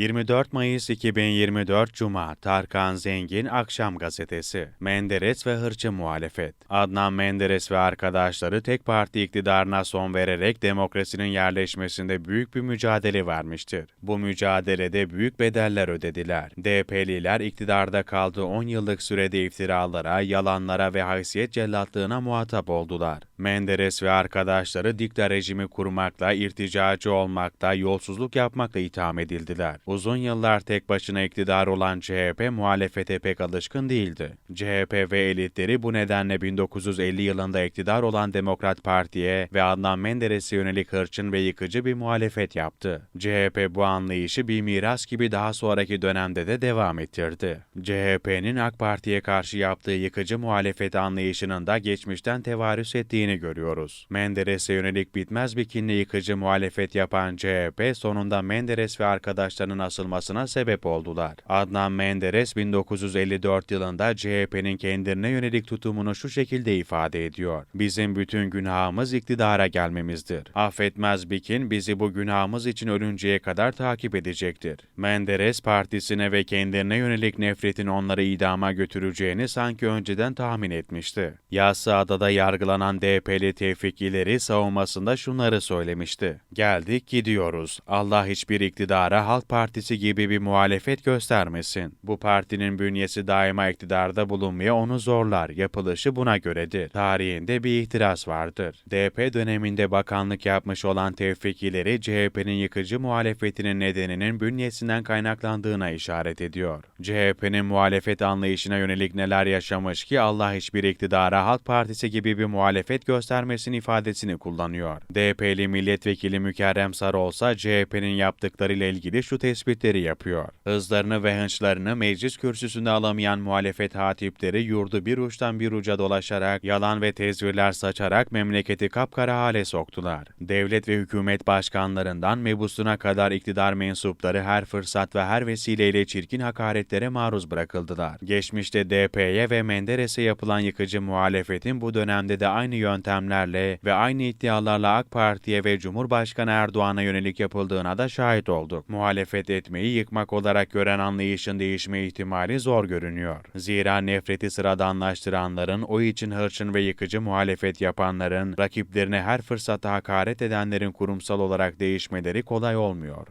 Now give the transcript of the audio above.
24 Mayıs 2024 Cuma Tarkan Zengin Akşam Gazetesi Menderes ve Hırçı Muhalefet Adnan Menderes ve arkadaşları tek parti iktidarına son vererek demokrasinin yerleşmesinde büyük bir mücadele vermiştir. Bu mücadelede büyük bedeller ödediler. DP'liler iktidarda kaldığı 10 yıllık sürede iftiralara, yalanlara ve haysiyet cellatlığına muhatap oldular. Menderes ve arkadaşları dikta rejimi kurmakla, irticacı olmakla, yolsuzluk yapmakla itham edildiler. Uzun yıllar tek başına iktidar olan CHP muhalefete pek alışkın değildi. CHP ve elitleri bu nedenle 1950 yılında iktidar olan Demokrat Parti'ye ve Adnan Menderes'e yönelik hırçın ve yıkıcı bir muhalefet yaptı. CHP bu anlayışı bir miras gibi daha sonraki dönemde de devam ettirdi. CHP'nin AK Parti'ye karşı yaptığı yıkıcı muhalefet anlayışının da geçmişten tevarüs ettiğini görüyoruz. Menderes'e yönelik bitmez bir kinli yıkıcı muhalefet yapan CHP sonunda Menderes ve arkadaşlarının asılmasına sebep oldular. Adnan Menderes 1954 yılında CHP'nin kendine yönelik tutumunu şu şekilde ifade ediyor. Bizim bütün günahımız iktidara gelmemizdir. Affetmez Bikin bizi bu günahımız için ölünceye kadar takip edecektir. Menderes partisine ve kendine yönelik nefretin onları idama götüreceğini sanki önceden tahmin etmişti. Yassıada'da yargılanan DP'li Tevfik İleri savunmasında şunları söylemişti. Geldik gidiyoruz. Allah hiçbir iktidara Halk Partisi gibi bir muhalefet göstermesin. Bu partinin bünyesi daima iktidarda bulunmaya onu zorlar. Yapılışı buna göredir. Tarihinde bir ihtiras vardır. DP döneminde bakanlık yapmış olan Tevfik İleri CHP'nin yıkıcı muhalefetinin nedeninin bünyesinden kaynaklandığına işaret ediyor. CHP'nin muhalefet anlayışına yönelik neler yaşamış ki Allah hiçbir iktidara Halk Partisi gibi bir muhalefet göstermesin ifadesini kullanıyor. DP'li milletvekili Mükerrem Sarı olsa CHP'nin yaptıklarıyla ilgili şu tespitleri yapıyor. Hızlarını ve hınçlarını meclis kürsüsünde alamayan muhalefet hatipleri yurdu bir uçtan bir uca dolaşarak, yalan ve tezvirler saçarak memleketi kapkara hale soktular. Devlet ve hükümet başkanlarından mebusuna kadar iktidar mensupları her fırsat ve her vesileyle çirkin hakaretlere maruz bırakıldılar. Geçmişte DP'ye ve Menderes'e yapılan yıkıcı muhalefetin bu dönemde de aynı yöntemlerle ve aynı iddialarla AK Parti'ye ve Cumhurbaşkanı Erdoğan'a yönelik yapıldığına da şahit olduk. Muhalefet etmeyi yıkmak olarak gören anlayışın değişme ihtimali zor görünüyor. Zira nefreti sıradanlaştıranların, o için hırçın ve yıkıcı muhalefet yapanların, rakiplerine her fırsatta hakaret edenlerin kurumsal olarak değişmeleri kolay olmuyor.